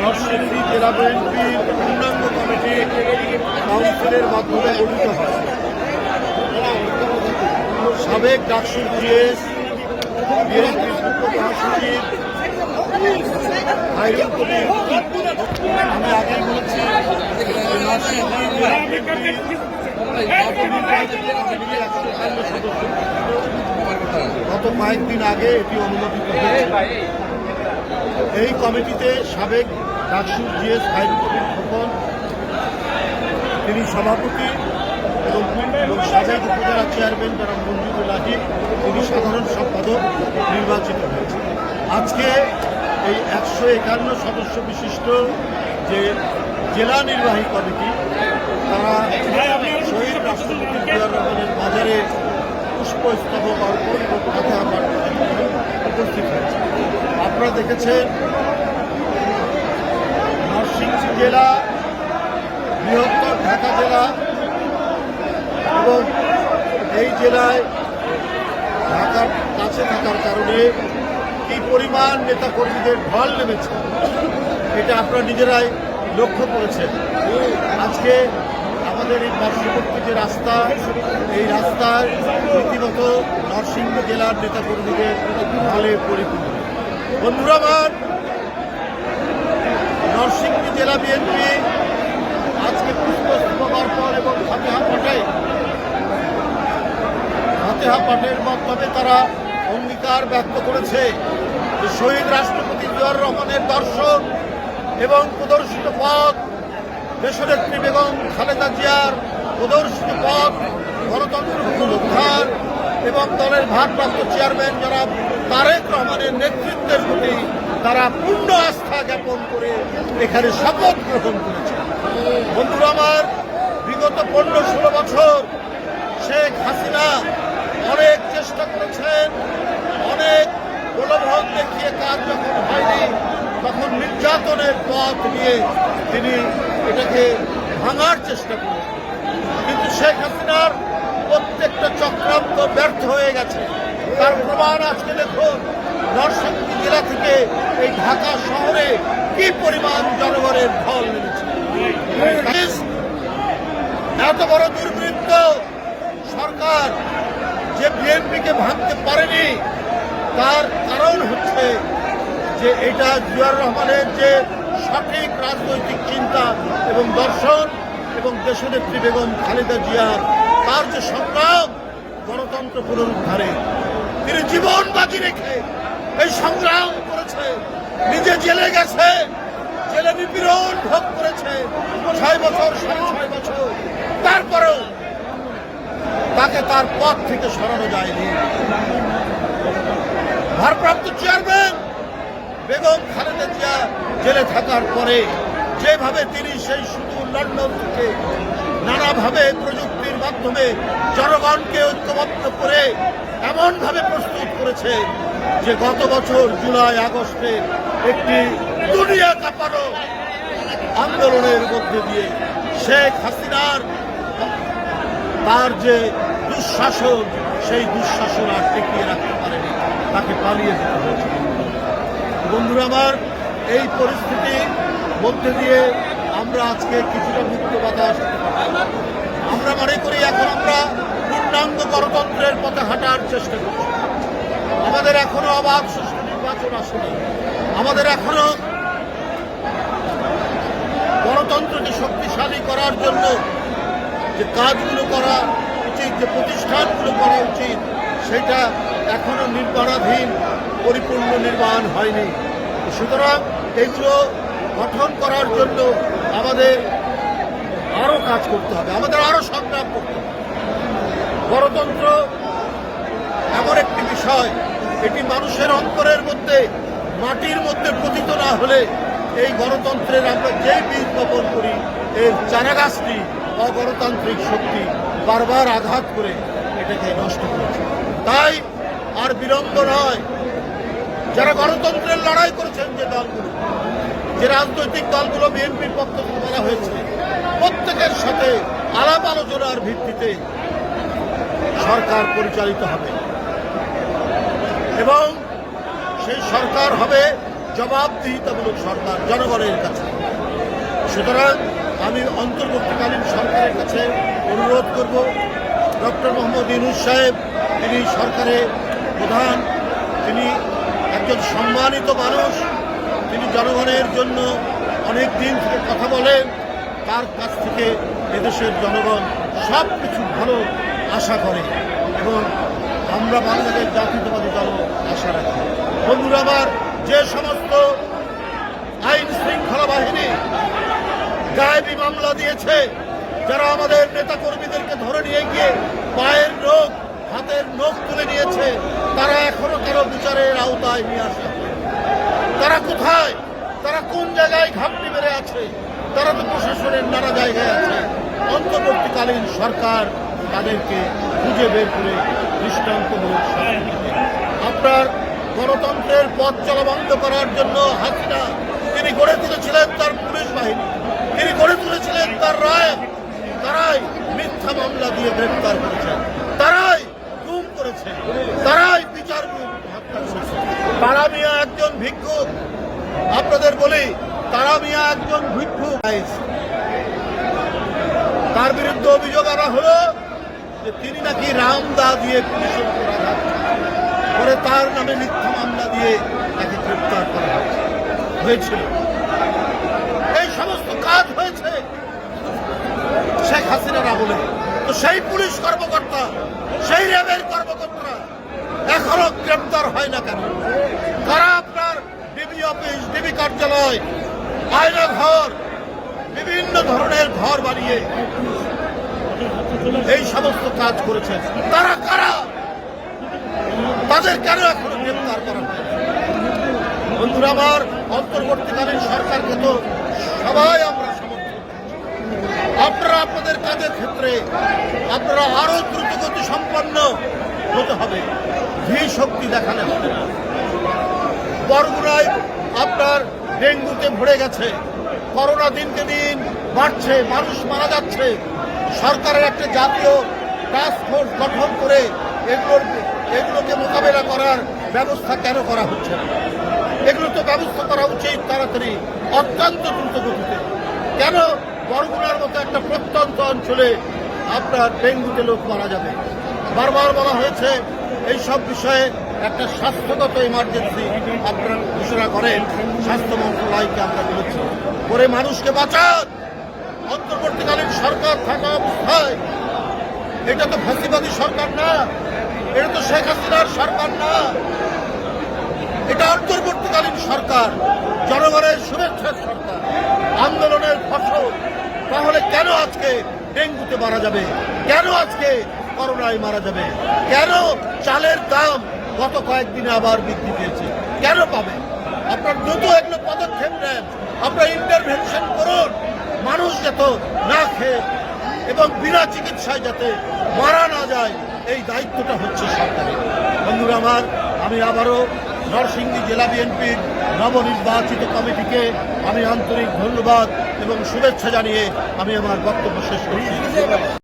নরসিংদী জেলা বিএনপির পূর্ণাঙ্গ কমিটি কাউন্সিলের মাধ্যমে গঠিত হয়। সাবেক ডাকসুর জিএস, বিএনপির মহাসচিব আমি আগে বলেছি গত কয়েকদিন আগে এটি অনুমোদিত হয়েছে। এই কমিটিতে সাবেক ডাকসুর জিএস হাইরুল কবির খোকন, তিনি সভাপতি এবং সাবেক উপজেলা চেয়ারম্যান যারা মঞ্জুরুল আজিম তিনি সাধারণ সম্পাদক নির্বাচিত হয়েছে আজকে এই একশো একান্ন সদস্য বিশিষ্ট যে জেলা নির্বাহী কমিটি, তারা শহীদ রাষ্ট্রপতি রহমানের বাজারে পুষ্পস্তবক অর্পণ এবং উপস্থিত হয়েছে। আপনারা দেখেছেন নরসিংদী জেলা, বৃহত্তর ঢাকা জেলা এবং এই জেলায় ঢাকার কাছে থাকার কারণে কি পরিমাণ নেতা কর্মীদের ঢল নেমেছে, এটা আপনারা নিজেরাই লক্ষ্য করেছেন। আজকে আমাদের এই পার্শ্ববর্তী যে রাস্তা, এই রাস্তায় রীতিমতো নরসিংহ জেলার নেতা কর্মীদের ঢলে পরিপূর্ণ। বন্ধুরা আমার নরসিংদী জেলা বিএনপি আজকে পুষ্পস্তবক অর্পণ এবং ফাতেহা পাঠে ফাতেহা পাঠের মাধ্যমে তারা অঙ্গীকার ব্যক্ত করেছে যে শহীদ রাষ্ট্রপতি জিয়াউর রহমানের দর্শন এবং প্রদর্শিত পথ, দেশনেত্রী বেগম খালেদা জিয়ার প্রদর্শিত পথ, গণতন্ত্র পুনরুদ্ধার এবং দলের ভারপ্রাপ্ত চেয়ারম্যান যারা তারেক রহমানের নেতৃত্বের প্রতি তারা পূর্ণ আস্থা জ্ঞাপন করে এখানে শপথ গ্রহণ করেছে বন্ধুরা আমার, বিগত পনেরো ষোলো বছর শেখ হাসিনা অনেক চেষ্টা করেছেন, অনেক প্রলোভন দেখিয়ে কাজ যখন হয়নি, তখন নির্যাতনের পথ নিয়ে তিনি এটাকে ভাঙার চেষ্টা করেন কিন্তু শেখ হাসিনার প্রত্যেকটা চক্রান্ত ব্যর্থ হয়ে গেছে। তার প্রমাণ আজকে দেখুন, নরসিংদী জেলা থেকে এই ঢাকা শহরে কি পরিমাণ জনগণের ঢল নেমেছে। এত বড় দুর্বৃত্ত সরকার যে বিএনপিকে ভাঙতে পারেনি, তার কারণ হচ্ছে যে এটা জিয়াউর রহমানের যে সঠিক রাজনৈতিক চিন্তা এবং দর্শন এবং দেশনেত্রী বেগম খালেদা জিয়ার তার যে সংগ্রাম গণতন্ত্র পুনরুদ্ধারে, তিনি জীবন বাজি রেখে এই সংগ্রাম করেছে। নিজে জেলে গেছে, জেলে নিপীড়ন ভোগ করেছে, ছয় বছর, সাড়ে ছয় বছর। তারপরেও তাকে তার পথ থেকে সরানো যায়নি। ভারপ্রাপ্ত চেয়ারম্যান বেগম খালেদা জিয়া জেলে থাকার পরে যেভাবে তিনি সেই শুধু লন্ডন থেকে নানাভাবে প্রযুক্তির মাধ্যমে জনগণকে ঐক্যবদ্ধ করে এমনভাবে প্রস্তুত করেছে যে গত বছর জুলাই, আগস্টে একটি দুনিয়া কাঁপানো আন্দোলনের মধ্যে দিয়ে শেখ হাসিনার তার যে দুঃশাসন, সেই দুঃশাসন আর টিকিয়ে রাখতে পারেনি, তাকে পালিয়ে যেতে হয়েছে। বন্ধুরা আমার, এই পরিস্থিতির মধ্যে দিয়ে আমরা আজকে কিছুটা মুক্ত বাতাস আমরা মনে করি এখন আমরা পূর্ণাঙ্গ গণতন্ত্রের পথে হাঁটার চেষ্টা করছি আমাদের এখনও অবাধ সুষ্ঠু নির্বাচন আসেনি। আমাদের এখনও গণতন্ত্রকে শক্তিশালী করার জন্য যে কাজগুলো করা উচিত, যে প্রতিষ্ঠানগুলো করা উচিত, সেটা এখনও নির্মাণাধীন, পরিপূর্ণ নির্মাণ হয়নি। সুতরাং এগুলো গঠন করার জন্য আমাদের আরও কাজ করতে হবে। আমাদের আরও সংগ্রাম করতে হবে। গণতন্ত্র এমন একটি বিষয়, এটি মানুষের অন্তরের মধ্যে, মাটির মধ্যে পতিত না হলে এই গণতন্ত্রের আমরা যেই বীজ বপন করি, এর চারাগাছটি অগণতান্ত্রিক শক্তি বারবার আঘাত করে এটাকে নষ্ট করেছে। তাই আর বিলম্ব নয়। যারা গণতন্ত্রের লড়াই করেছেন যে দলগুলো যে রাজনৈতিক দলগুলো বিএনপির পক্ষ বলা হয়েছে, প্রত্যেকের সাথে আলাপ আলোচনার ভিত্তিতে সরকার পরিচালিত হবে। এবং সেই সরকার হবে জবাবদিহিতামূলক সরকার জনগণের কাছে। সুতরাং আমি অন্তর্বর্তীকালীন সরকারের কাছে অনুরোধ করব, ডক্টর মোহাম্মদ ইনুস সাহেব, তিনি সরকারের প্রধান, তিনি একজন সম্মানিত মানুষ তিনি জনগণের জন্য অনেক দিন থেকে কথা বলেন, তার কাছ থেকে এদেশের জনগণ সব কিছু ভালো আশা করে এবং আমরা বাংলাদেশ জাতীয়তাবাদী দল আশা রাখি। বন্ধুরা আমার, যে সমস্ত আইন শৃঙ্খলা বাহিনী গায়েবি মামলা দিয়েছে, যারা আমাদের নেতা কর্মীদেরকে ধরে নিয়ে গিয়ে পায়ের নখ হাতের নখ তুলে নিয়েছে, তারা এখনও কারও বিচারের আওতায় নিয়ে আসে তারা কোথায়? তারা কোন জায়গায় ঘাপটি মেরে আছে? তারা তো প্রশাসনের নানা জায়গায় আছে। অন্তর্বর্তীকালীন সরকার তাদেরকে খুঁজে বের করে দৃষ্টান্তমূলক আপনার গণতন্ত্রের পথ চলা বন্ধ করার জন্য হাসিনা, তিনি গড়ে তুলেছিলেন তার পুলিশ বাহিনী, তিনি গড়ে তুলেছিলেন তার রায়। তারাই মিথ্যা মামলা দিয়ে গ্রেপ্তার করেছেন তারাই গুম করেছে। তারাই বিচার গুম হত্যা করেছে তারা মিয়া একজন ভিক্ষুক। আপনাদের বলি, তারা মিয়া একজন ভিক্ষুক। তার বিরুদ্ধে অভিযোগ আনা হলো যে তিনি নাকি রামদা দিয়ে পুলিশের করে তার নামে মিথ্যা মামলা দিয়ে তাকে গ্রেপ্তার করা হয়েছিল। এই সমস্ত কাজ হয়েছে শেখ হাসিনার আমলে। তো সেই পুলিশ কর্মকর্তা সেই র্যাবের কর্মকর্তা এখনও গ্রেপ্তার হয় না কেন কারা আপনার ডিবি অফিস ডিবি কার্যালয় আয়না ঘর, বিভিন্ন ধরনের ঘর বানিয়ে এই সমস্ত কাজ করেছে তারা কারা? তাদের কেন এখনও গ্রেপ্তার করা বন্ধুরা, আমার অন্তর্বর্তীকালীন সরকারকে তো সবাই আমরা সমর্থন আপনারা আপনাদের কাজের ক্ষেত্রে আপনারা আরও দ্রুতগতি সম্পন্ন হতে হবে। ধী শক্তি দেখালে হবে না। বরগুনায় আপনার ডেঙ্গুতে ভরে গেছে। করোনা দিনকে দিন বাড়ছে, মানুষ মারা যাচ্ছে। সরকারের একটা জাতীয় টাস্ক ফোর্স গঠন করে এগুলোর এগুলোকে মোকাবেলা করার ব্যবস্থা কেন করা হচ্ছে না? এগুলো তো ব্যবস্থা করা উচিত তাড়াতাড়ি, অত্যন্ত দ্রুত গতিতে। কেন বরগুনার মতো একটা প্রত্যন্ত অঞ্চলে আপনার ডেঙ্গুতে লোক মারা যাবে? বারবার বলা হয়েছে এই সব বিষয়ে একটা স্বাস্থ্যগত ইমার্জেন্সি আপনারা ঘোষণা করেন, স্বাস্থ্য মন্ত্রণালয়কে বলেছি করে মানুষকে বাঁচান। অন্তর্বর্তীকালীন সরকার থাকা অবস্থায়। এটা তো ফাঁসিবাদী সরকার না, এটা তো শেখ হাসিনার সরকার না। এটা অন্তর্বর্তীকালীন সরকার, জনগণের শুভেচ্ছার সরকার। আন্দোলনের ফসল, তাহলে কেন আজকে ডেঙ্গুতে মারা যাবে? কেন আজকে করোনায় মারা যাবে? কেন চালের দাম গত কয়েকদিনে আবার বৃদ্ধি পেয়েছে? কেন পাবে? আপনার দ্রুত এগুলো পদক্ষেপ আপনার ইন্টারভেনশন করুন। মানুষ যত না খেয়ে এবং বিনা চিকিৎসায় যাতে মারা না যায়, এই দায়িত্বটা হচ্ছে সরকারের। বন্ধুরা আমার, আমি আবারও নরসিংদী জেলা বিএনপির নবনির্বাচিত কমিটিকে আমি আন্তরিক ধন্যবাদ এবং শুভেচ্ছা জানিয়ে আমি আমার বক্তব্য শেষ করছি।